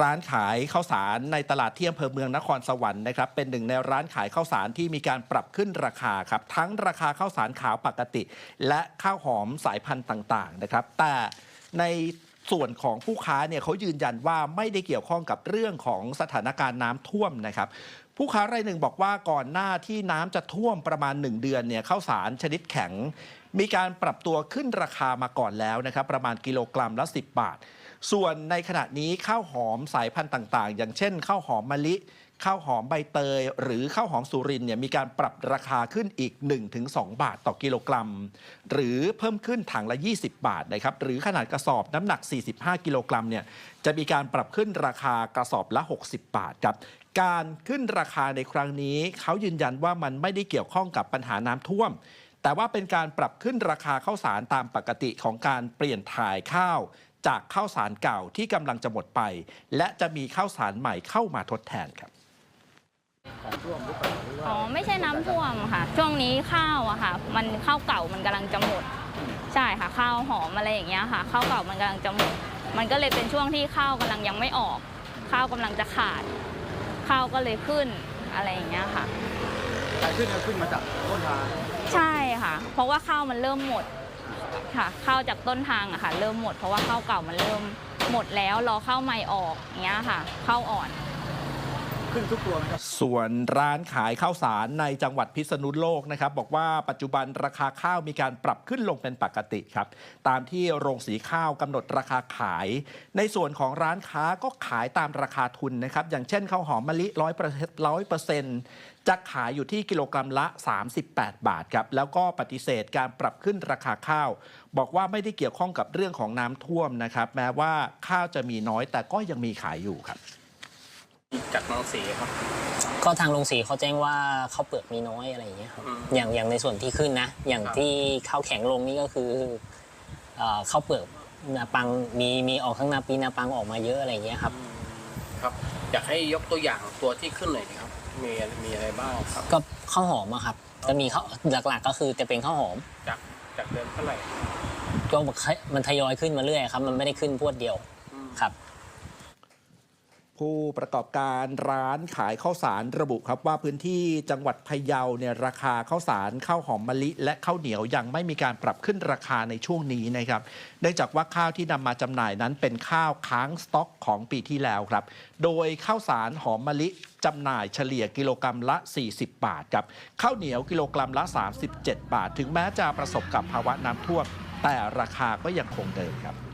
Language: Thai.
ร้านขายข้าวสารในตลาดที่อำเภอเมืองนครสวรรค์นะครับเป็นหนึ่งในร้านขายข้าวสารที่มีการปรับขึ้นราคาครับทั้งราคาข้าวสารขาวปกติ และข้าวหอมสายพันธุ์ต่างๆนะครับ แต่ในส่วนของผู้ค้าเนี่ยเขายืนยันว่าไม่ได้เกี่ยวข้องกับเรื่องของสถานการณ์น้ำท่วมนะครับผู้ค้ารายหนึ่งบอกว่าก่อนหน้าที่น้ำจะท่วมประมาณ 1 เดือนเนี่ยข้าวสารชนิดแข็ง มีการปรับตัวขึ้นราคามาก่อนแล้วนะครับประมาณกิโลกรัมละ 10 บาท ส่วนในขณะนี้ข้าวหอมสายพันธุ์ต่างๆ อย่างเช่นข้าวหอมมะลิข้าวหอมใบเตย หรือข้าวหอมสุรินเนี่ยมีการปรับราคาขึ้นอีก 1-2 บาทต่อกิโลกรัม หรือเพิ่มขึ้นถังละ 20 บาทนะครับหรือขนาดกระสอบน้ำหนัก 45 กิโลกรัมเนี่ยจะมีการปรับขึ้นราคากระสอบละ 60 บาทครับการขึ้นราคาในครั้งนี้ เขายืนยันว่ามันไม่ได้เกี่ยวข้องกับปัญหาน้ำท่วม แต่ว่าเป็นการปรับขึ้นราคาข้าวสารตามปกติของการเปลี่ยนถ่ายข้าว จากข้าวสารเก่าที่กำลังจะหมดไป และจะมีข้าวสารใหม่เข้ามาทดแทนครับอ๋อไม่ใช่น้ำท่วมค่ะ ช่วงนี้ข้าวอะค่ะ มันข้าวเก่ามันกำลังจะหมด ใช่ค่ะ ข้าวหอมอะไรอย่างเงี้ยค่ะ ข้าวเก่ามันกำลังจะหมด มันก็เลยเป็นช่วงที่ข้าวกำลังยังไม่ออก ข้าวกำลังจะขาด ข้าวก็เลยขึ้นอะไรอย่างเงี้ยค่ะการขึ้นก็ขึ้นมาจากต้นทางใช่ค่ะ เพราะว่าข้าวมันเริ่มหมด ค่ะข้าวจากต้นทางอะค่ะ เริ่มหมดเพราะว่าข้าวเก่ามันเริ่มหมดแล้วรอข้าวใหม่ออกอย่างเงี้ยค่ะข้าวอ่อน ขึ้นทุกตัวไหมครับส่วนร้านขายข้าวสารในจังหวัดพิษณุโลกนะครับ บอกว่าปัจจุบันราคาข้าวมีการปรับขึ้นลงเป็นปกติครับ ตามที่โรงสีข้าวกำหนดราคาขาย ในส่วนของร้านค้าก็ขายตามราคาทุนนะครับ อย่างเช่นข้าวหอมมะลิร้อยเปอร์เซ็นต์ร้อยเปอร์เซ็นต์จะขายอยู่ที่กิโลกรัมละ 38 บาทครับ แล้วก็ปฏิเสธการปรับขึ้นราคาข้าว บอกว่าไม่ได้เกี่ยวข้องกับเรื่องของน้ำท่วมนะครับ แม้ว่าข้าวจะมีน้อยแต่ก็ยังมีขายอยู่ครับ จากน้องสีครับก็ทางโรงสีเขาแจ้งว่าข้าวเปลือกมีน้อยอะไรอย่างเงี้ยครับอืมอย่างอย่างในส่วนที่ขึ้นนะ อย่างครับที่ข้าวแข็งลงนี่ก็คือเอ่อข้าวเปลือกนาปังมีมีออกทั้งนาปีนาปังออกมาเยอะอะไรอย่างเงี้ยครับครับ อยากให้ยกตัวอย่างตัวที่ขึ้นหน่อยนะครับ มีมีอะไรบ้างครับ ก็ข้าวหอมอะครับจะมีข้าวหลักๆ ก็คือจะเป็นข้าวหอมจากจากเดิมเท่าไหร่ก็มันทยอยขึ้นมาเรื่อยครับ มันไม่ได้ขึ้นพรวดเดียวอืมครับ ผู้ประกอบการร้านขายข้าวสารระบุครับว่าพื้นที่จังหวัดพะเยาเนี่ยราคาข้าวสารข้าวหอมมะลิ และข้าวเหนียวยังไม่มีการปรับขึ้นราคาในช่วงนี้นะครับเนื่องจากว่าข้าวที่นำมาจำหน่ายนั้นเป็นข้าวค้างสต็อกของปีที่แล้วครับ โดยข้าวสารหอมมะลิจำหน่ายเฉลี่ยกิโลกรัมละ 40 บาทครับข้าวเหนียวกิโลกรัมละ 37 บาท ถึงแม้จะประสบกับภาวะน้ำท่วมแต่ราคาก็ยังคงเดิมครับ